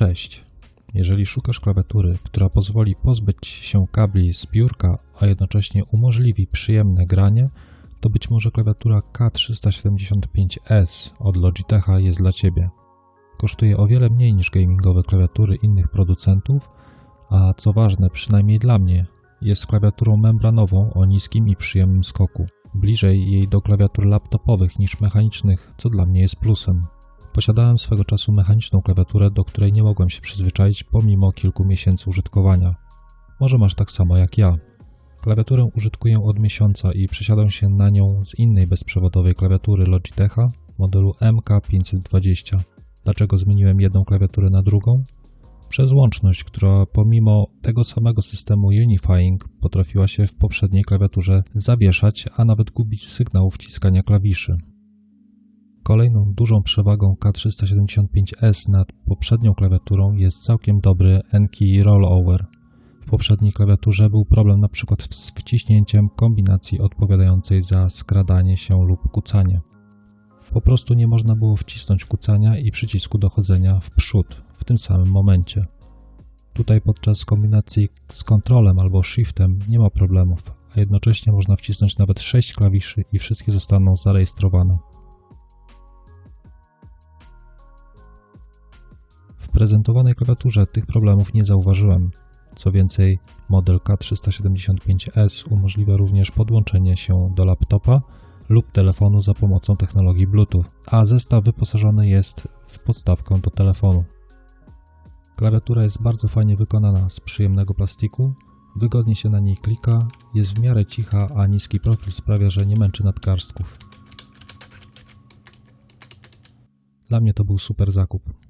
Cześć. Jeżeli szukasz klawiatury, która pozwoli pozbyć się kabli z biurka, a jednocześnie umożliwi przyjemne granie, to być może klawiatura K375S od Logitecha jest dla Ciebie. Kosztuje o wiele mniej niż gamingowe klawiatury innych producentów, a co ważne, przynajmniej dla mnie, jest klawiaturą membranową o niskim i przyjemnym skoku. Bliżej jej do klawiatur laptopowych niż mechanicznych, co dla mnie jest plusem. Posiadałem swego czasu mechaniczną klawiaturę, do której nie mogłem się przyzwyczaić pomimo kilku miesięcy użytkowania. Może masz tak samo jak ja. Klawiaturę użytkuję od miesiąca i przesiadam się na nią z innej bezprzewodowej klawiatury Logitecha modelu MK520. Dlaczego zmieniłem jedną klawiaturę na drugą? Przez łączność, która pomimo tego samego systemu Unifying potrafiła się w poprzedniej klawiaturze zawieszać, a nawet gubić sygnał wciskania klawiszy. Kolejną dużą przewagą K375S nad poprzednią klawiaturą jest całkiem dobry N-key rollover. W poprzedniej klawiaturze był problem np. z wciśnięciem kombinacji odpowiadającej za skradanie się lub kucanie. Po prostu nie można było wcisnąć kucania i przycisku dochodzenia w przód w tym samym momencie. Tutaj podczas kombinacji z kontrolem albo shiftem nie ma problemów, a jednocześnie można wcisnąć nawet 6 klawiszy i wszystkie zostaną zarejestrowane. Prezentowanej klawiaturze tych problemów nie zauważyłem. Co więcej, model K375S umożliwia również podłączenie się do laptopa lub telefonu za pomocą technologii Bluetooth, a zestaw wyposażony jest w podstawkę do telefonu. Klawiatura jest bardzo fajnie wykonana z przyjemnego plastiku, wygodnie się na niej klika, jest w miarę cicha, a niski profil sprawia, że nie męczy nadgarstków. Dla mnie to był super zakup.